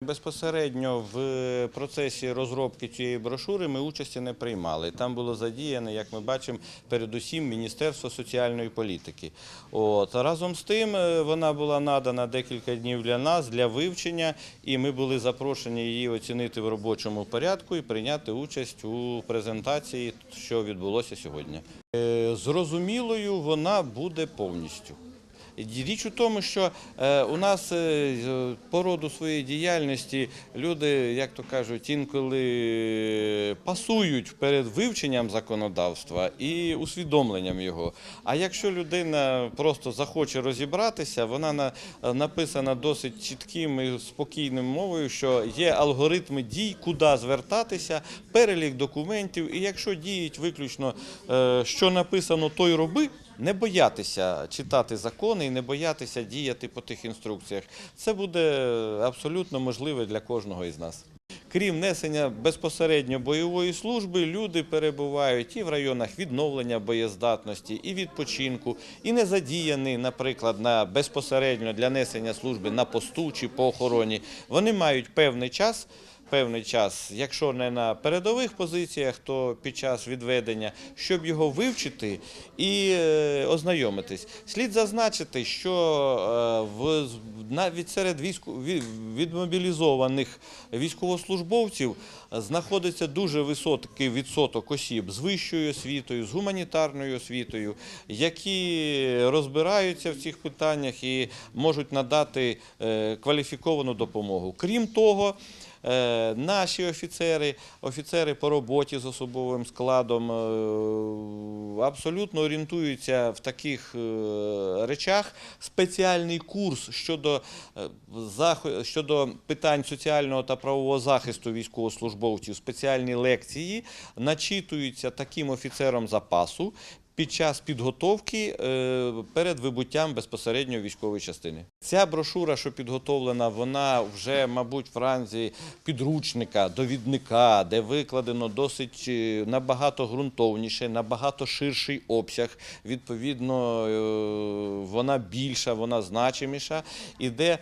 Безпосередньо в процесі розробки цієї брошури ми участі не приймали. Там було задіяне, як ми бачимо, передусім Міністерство соціальної політики. От разом з тим е, вона була надана декілька днів для нас для вивчення, і ми були запрошені її оцінити в робочому порядку і прийняти участь у презентації, що відбулося сьогодні. Е, Зрозумілою вона буде повністю. Річ у тому, що е, у нас е, по роду своєї діяльності люди, як то кажуть, інколи пасують перед вивченням законодавства і усвідомленням його. А якщо людина просто захоче розібратися, вона на- написана досить чітким і спокійним мовою, що є алгоритми дій, куди звертатися, перелік документів, і якщо діють виключно, е, що написано, то й роби. Не боятися читати закони і не боятися діяти по тих інструкціях. Це буде абсолютно можливе для кожного із нас. Крім несення безпосередньо бойової служби, люди перебувають і в районах відновлення боєздатності, і відпочинку, і не задіяні, наприклад, на безпосередньо для несення служби на посту чи по охороні. Вони мають певний час. Певний час, якщо не на передових позиціях, то під час відведення, щоб його вивчити і е, ознайомитись. Слід зазначити, що е, в навіть серед війську відмобілізованих військовослужбовців знаходиться дуже високий відсоток осіб з вищою освітою, з гуманітарною освітою, які розбираються в цих питаннях і можуть надати е, кваліфіковану допомогу. Крім того, Наші офіцери, офіцери по роботі з особовим складом е, абсолютно орієнтуються в таких е, речах. Спеціальний курс щодо, е, щодо питань соціального та правового захисту військовослужбовців, спеціальні лекції начитуються таким офіцером запасу під час підготовки е, перед вибуттям безпосередньо військової частини. Ця брошура, що підготовлена, вона вже, мабуть, в ранзі підручника, довідника, де викладено досить е, набагато ґрунтовніше, набагато ширший обсяг. Відповідно, е, вона більша, вона значиміша, і де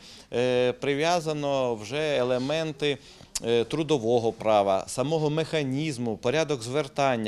прив'язано вже елементи. Трудового права, самого механізму, порядок звертання.